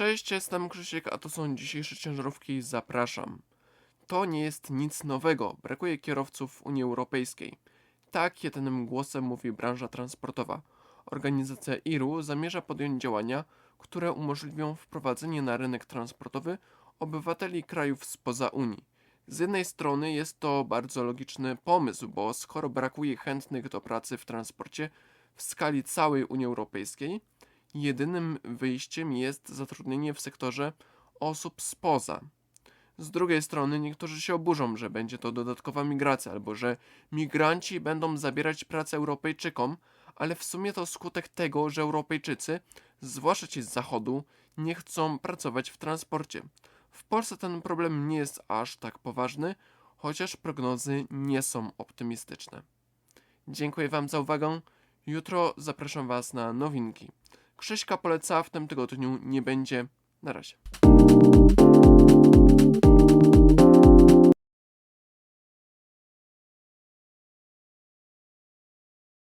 Cześć, jestem Krzysiek, a to są dzisiejsze ciężarówki. Zapraszam. To nie jest nic nowego. Brakuje kierowców w Unii Europejskiej. Tak jednym głosem mówi branża transportowa. Organizacja IRU zamierza podjąć działania, które umożliwią wprowadzenie na rynek transportowy obywateli krajów spoza Unii. Z jednej strony jest to bardzo logiczny pomysł, bo skoro brakuje chętnych do pracy w transporcie w skali całej Unii Europejskiej, jedynym wyjściem jest zatrudnienie w sektorze osób spoza. Z drugiej strony niektórzy się oburzą, że będzie to dodatkowa migracja, albo że migranci będą zabierać pracę Europejczykom, ale w sumie to skutek tego, że Europejczycy, zwłaszcza ci z zachodu, nie chcą pracować w transporcie. W Polsce ten problem nie jest aż tak poważny, chociaż prognozy nie są optymistyczne. Dziękuję Wam za uwagę. Jutro zapraszam Was na nowinki. Krzyśka poleca w tym tygodniu nie będzie. Na razie.